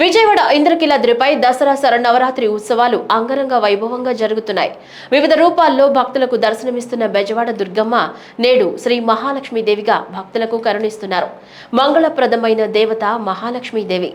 విజయవాడ ఇంద్రకీలాద్రిపై దసరా శరన్నవరాత్రి ఉత్సవాలు అంగరంగ వైభవంగా జరుగుతున్నాయి. వివిధ రూపాల్లో భక్తులకు దర్శనమిస్తున్న బెజవాడ దుర్గమ్మ నేడు శ్రీ మహాలక్ష్మీదేవిగా భక్తులకు కరుణిస్తున్నారు. మంగళప్రదమైన దేవత మహాలక్ష్మీదేవి.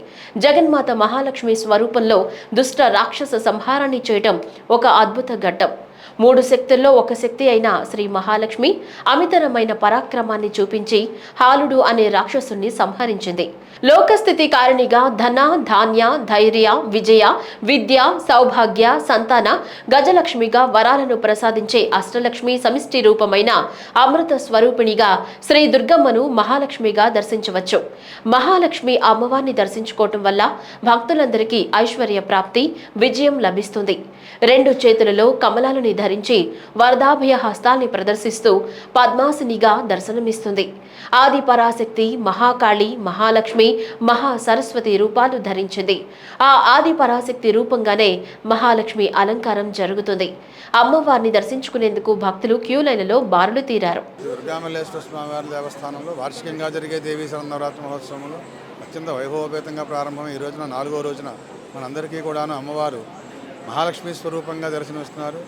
జగన్మాత మహాలక్ష్మి స్వరూపంలో దుష్ట రాక్షస సంహారాన్ని చేయటం ఒక అద్భుత ఘట్టం. మూడు శక్తుల్లో ఒక శక్తి అయిన శ్రీ మహాలక్ష్మి అమితరమైన పరాక్రమాన్ని చూపించి హాలుడు అనే రాక్షసుని సంహరించింది. లోకస్థితి కారణిగా ధన ధాన్య ధైర్య విజయ విద్య సౌభాగ్య సంతాన గజలక్ష్మిగా వరాలను ప్రసాదించే అష్టలక్ష్మి సమిష్టి రూపమైన అమృత స్వరూపిణిగా శ్రీ దుర్గమ్మను మహాలక్ష్మిగా దర్శించవచ్చు. మహాలక్ష్మి అమ్మవారిని దర్శించుకోవటం వల్ల భక్తులందరికీ ఐశ్వర్య ప్రాప్తి విజయం లభిస్తుంది. రెండు చేతులలో కమలాలని ధరించి వరదాభయ హస్తాల్ని ప్రదర్శిస్తూ పద్మాసినిగా దర్శనమిస్తుంది. ఆది పరాశక్తి మహాకాళి మహాలక్ష్మి మహా సరస్వతి రూపాలు ధరించింది. ఆ ఆది పరాశక్తి రూపంగానే మహాలక్ష్మి అలంకారం జరుగుతుంది. అమ్మవారిని దర్శించుకునేందుకు భక్తులు క్యూలైన్లలో బారులు తీరారు. దుర్గామల్లేశ్వర స్వామివారి దేవస్థానంలో వార్షికంగా జరిగే దేవీ శరన్నవరాత్రి మహోత్సవంలో అత్యంత వైభవపేతంగా ప్రారంభం ఈ రోజున నాలుగో రోజున మనందరికీ కూడాను అమ్మవారు మహాలక్ష్మి స్వరూపంగా దర్శనమిస్తున్నారు.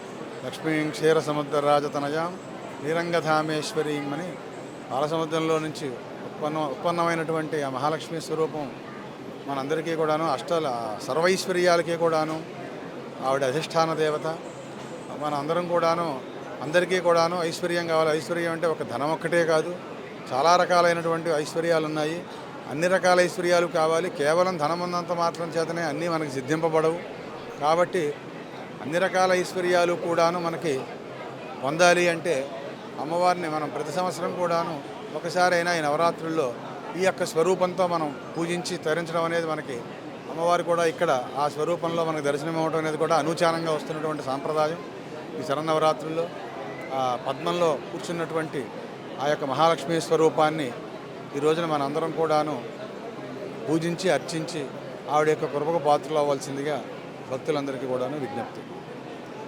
లక్ష్మీ క్షీర సముద్ర రాజతనజాం శ్రీరంగధామేశ్వరీం అని బాలసముద్రంలో నుంచి ఉత్పన్న ఉత్పన్నమైనటువంటి ఆ మహాలక్ష్మి స్వరూపం మనందరికీ కూడాను అష్ట సర్వైశ్వర్యాలకి కూడాను ఆవిడ అధిష్టాన దేవత మన అందరం కూడాను అందరికీ కూడాను ఐశ్వర్యం కావాలి. ఐశ్వర్యం అంటే ఒక ధనం ఒక్కటే కాదు చాలా రకాలైనటువంటి ఐశ్వర్యాలు ఉన్నాయి అన్ని రకాల ఐశ్వర్యాలు కావాలి. కేవలం ధనం ఉన్నంత మాత్రం చేతనే అన్నీ మనకు సిద్ధింపబడవు. కాబట్టి అన్ని రకాల ఐశ్వర్యాలు కూడాను మనకి పొందాలి అంటే అమ్మవారిని మనం ప్రతి సంవత్సరం కూడాను ఒకసారి అయినా ఈ నవరాత్రుల్లో ఈ యొక్క స్వరూపంతో మనం పూజించి తరించడం అనేది మనకి అమ్మవారు కూడా ఇక్కడ ఆ స్వరూపంలో మనకు దర్శనం ఇవ్వడం అనేది కూడా అనూచానంగా వస్తున్నటువంటి సాంప్రదాయం. ఈ శరన్నవరాత్రుల్లో ఆ పద్మంలో కూర్చున్నటువంటి ఆ యొక్క మహాలక్ష్మి స్వరూపాన్ని ఈ రోజున మనందరం కూడాను పూజించి అర్చించి ఆవిడ యొక్క కృపకు పాత్రలు అవ్వాల్సిందిగా భక్తులందరికీ కూడాను విజ్ఞప్తి.